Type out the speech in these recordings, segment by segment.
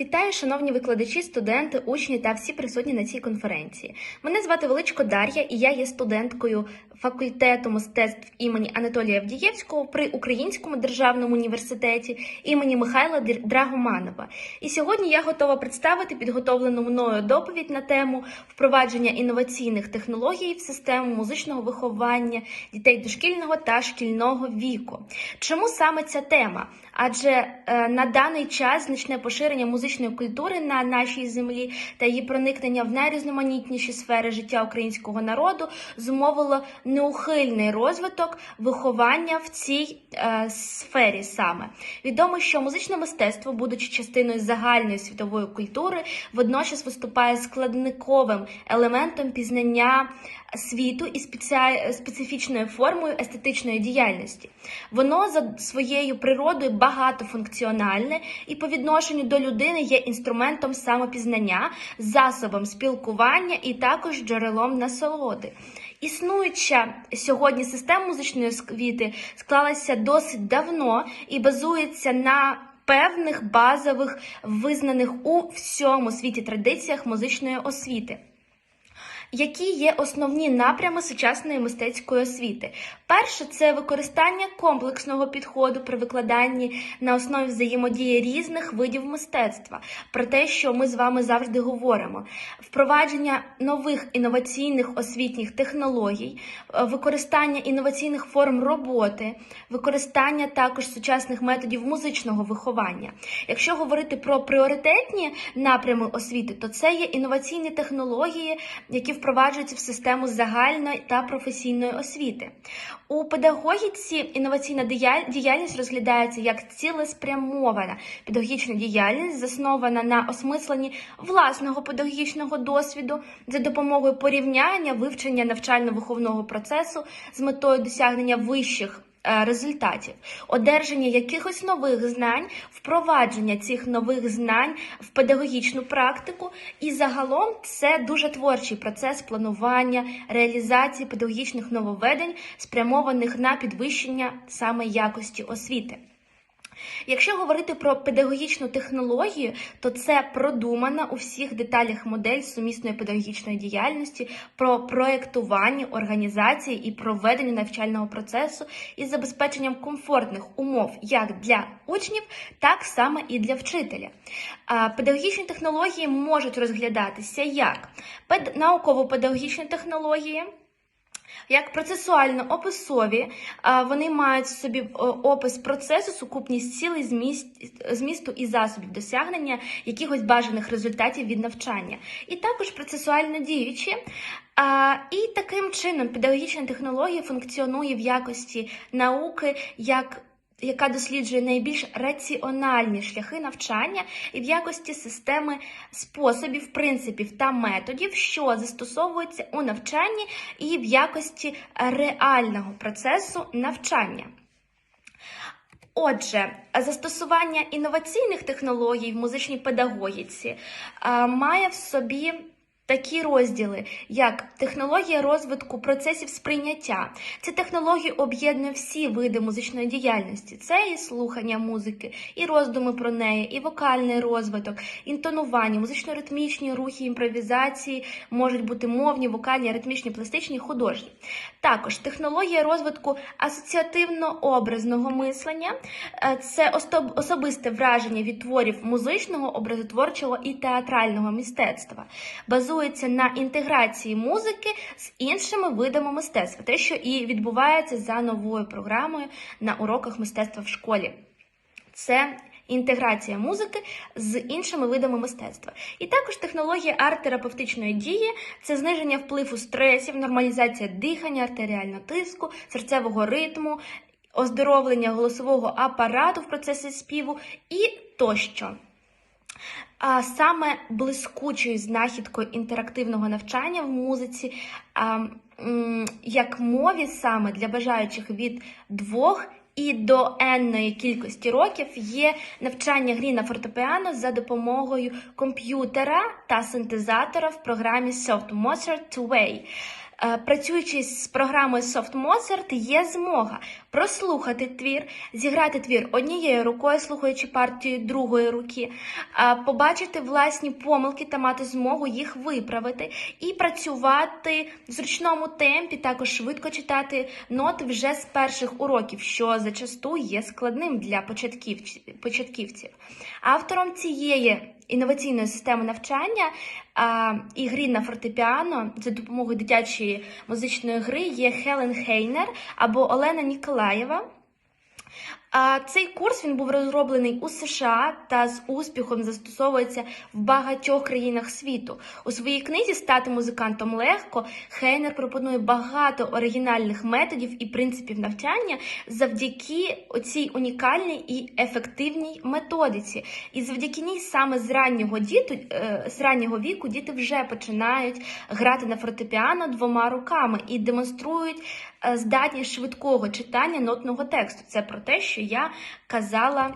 Вітаю, шановні викладачі, студенти, учні та всі присутні на цій конференції. Мене звати Величко Дар'я, і я є студенткою факультету мистецтв імені Анатолія Авдієвського при Українському державному університеті імені Михайла Драгоманова. І сьогодні я готова представити підготовлену мною доповідь на тему впровадження інноваційних технологій в систему музичного виховання дітей дошкільного та шкільного віку. Чому саме ця тема? Адже е, на даний час значне поширення музичної культури на нашій землі та її проникнення в найрізноманітніші сфери життя українського народу зумовило неухильний розвиток виховання в цій е, сфері саме. Відомо, що музичне мистецтво, будучи частиною загальної світової культури, водночас виступає складниковим елементом пізнання світу і спеціа- специфічною формою естетичної діяльності. Воно за своєю природою багатофункціональне і по відношенню до людини є інструментом самопізнання, засобом спілкування і також джерелом насолоди. Існуюча сьогодні система музичної освіти склалася досить давно і базується на певних базових визнаних у всьому світі традиціях музичної освіти. Які є основні напрями сучасної мистецької освіти? Перше це використання комплексного підходу при викладанні на основі взаємодії різних видів мистецтва, про те, що ми з вами завжди говоримо, впровадження нових інноваційних освітніх технологій, е, використання інноваційних форм роботи, використання також сучасних методів музичного виховання. Якщо говорити про пріоритетні напрями освіти, то це є інноваційні технології, які впроваджуються в систему загальної та професійної освіти. У педагогіці інноваційна діяльність розглядається як цілеспрямована педагогічна діяльність, заснована на осмисленні власного педагогічного досвіду за допомогою порівняння вивчення навчально-виховного процесу з метою досягнення вищих результатів, одержання якихось нових знань, впровадження цих нових знань в педагогічну практику, і загалом це дуже творчий процес планування, реалізації педагогічних нововведень, спрямованих на підвищення саме якості освіти. Якщо говорити про педагогічну технологію, то це продумана у всіх деталях модель сумісної педагогічної діяльності про проєктування, організації і проведення навчального процесу із забезпеченням комфортних умов як для учнів, так само і для вчителя. Педагогічні технології можуть розглядатися як пед- науково-педагогічні технології. Як процесуально-описові, вони мають в собі опис процесу, сукупність цілей змісту і засобів досягнення якихось бажаних результатів від навчання. І також процесуально діючі. І таким чином педагогічна технологія функціонує в якості науки як яка досліджує найбільш раціональні шляхи навчання і в якості системи способів, принципів та методів, що застосовуються у навчанні і в якості реального процесу навчання. Отже, застосування інноваційних технологій в музичній педагогіці має в собі такі розділи, як технологія розвитку процесів сприйняття. Ця технологія об'єднує всі види музичної діяльності. Це і слухання музики, і роздуми про неї, і вокальний розвиток, інтонування, музично-ритмічні рухи, імпровізації можуть бути мовні, вокальні, ритмічні, пластичні, художні. Також технологія розвитку асоціативно-образного мислення е, це особисте враження від творів музичного, образотворчого і театрального мистецтва. Базується на інтеграції музики з іншими видами мистецтва, те, що і відбувається за новою програмою на уроках мистецтва в школі. Це інтеграція музики з іншими видами мистецтва. І також технологія арт-терапевтичної дії це зниження впливу стресів, нормалізація дихання, артеріального тиску, серцевого ритму, оздоровлення голосового апарату в процесі співу і тощо. Саме блискучою знахідкою інтерактивного навчання в музиці, як мові саме для бажаючих від двох і до енної кількості років є навчання грі на фортепіано за допомогою комп'ютера та синтезатора в програмі Soft Mozart 2 Працюючи з програмою Soft Mozart, є змога прослухати твір, зіграти твір однією рукою, слухаючи партію другої руки, побачити власні помилки та мати змогу їх виправити, і працювати в зручному темпі, також швидко читати ноти вже з перших уроків, що зачасту є складним для початківців. Автором цієї інноваційної системи навчання а, і грі на фортепіано за допомогою дитячої музичної гри є Хелен Хейнер або Олена Ніколаєва. Цей курс він був розроблений у США та з успіхом застосовується в багатьох країнах світу. У своїй книзі Стати музикантом легко Хейнер пропонує багато оригінальних методів і принципів навчання завдяки цій унікальній і ефективній методиці. І завдяки ній саме з раннього діту, е, з раннього віку діти вже починають грати на фортепіано двома руками і демонструють е, здатність швидкого читання нотного тексту. Це про те, що я казала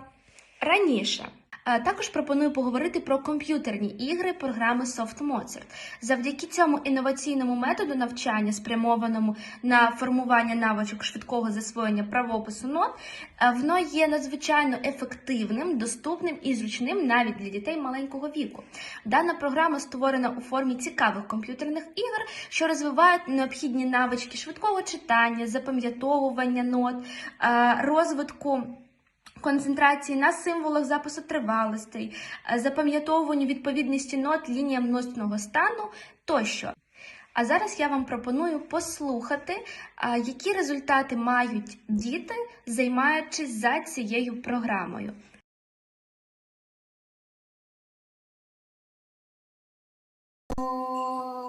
раніше. Е, Також пропоную поговорити про комп'ютерні ігри програми Soft Mozart. Завдяки цьому інноваційному методу навчання, спрямованому на формування навичок швидкого засвоєння правопису нот, е, воно є надзвичайно ефективним, доступним і зручним навіть для дітей маленького віку. Дана програма створена у формі цікавих комп'ютерних ігор, що розвивають необхідні навички швидкого читання, запам'ятовування нот, е, розвитку. Концентрації на символах запису тривалостей, е, запам'ятовуванню відповідності нот лініям нотного стану тощо. А зараз я вам пропоную послухати, які результати мають діти, займаючись за цією програмою. ре,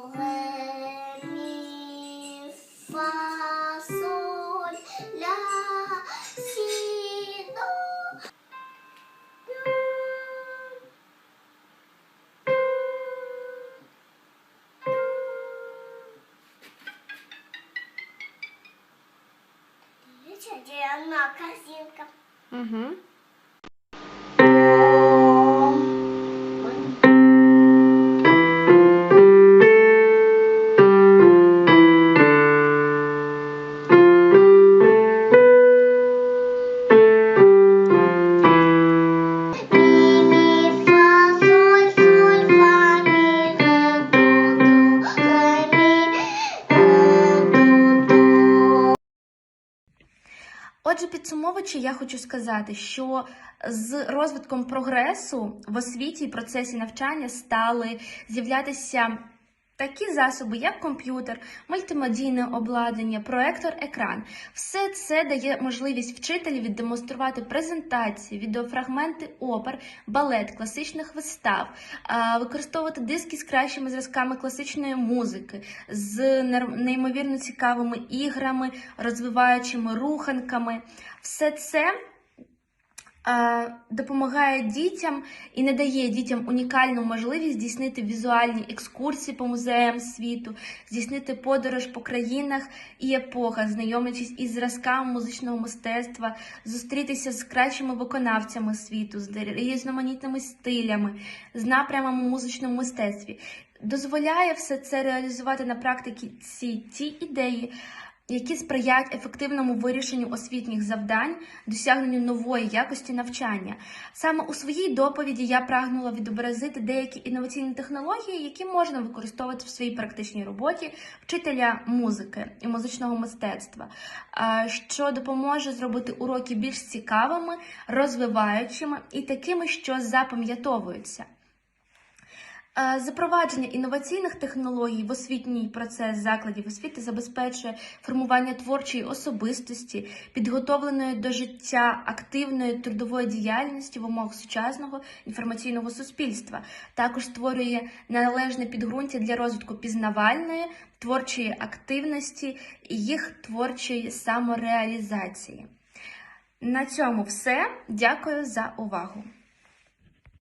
Видите, где одна корзинка? Угу. Отже, я хочу сказати, що з розвитком прогресу в освіті і процесі навчання стали з'являтися такі засоби, як комп'ютер, мультимедійне обладнання, проектор, екран. Все це дає можливість вчителю віддемонструвати презентації, відеофрагменти опер, балет, класичних вистав, використовувати диски з кращими зразками класичної музики, з неймовірно цікавими іграми, розвиваючими руханками. Все це допомагає дітям і не дає дітям унікальну можливість здійснити візуальні екскурсії по музеям світу, здійснити подорож по країнах і епохах, знайомлячись із зразками музичного мистецтва, зустрітися з кращими виконавцями світу, з різноманітними стилями, з напрямами у музичному мистецтві. Дозволяє все це реалізувати на практиці ті ідеї, які сприяють ефективному вирішенню освітніх завдань, досягненню нової якості навчання. Саме у своїй доповіді я прагнула відобразити деякі інноваційні технології, які можна використовувати в своїй практичній роботі вчителя музики і музичного мистецтва, що допоможе зробити уроки більш цікавими, розвиваючими і такими, що запам'ятовуються. Е, Запровадження інноваційних технологій в освітній процес закладів освіти забезпечує формування творчої особистості, підготовленої до життя активної трудової діяльності в умовах сучасного інформаційного суспільства. Також створює належне підґрунтя для розвитку пізнавальної, творчої активності і їх творчої самореалізації. На цьому все. Дякую за увагу.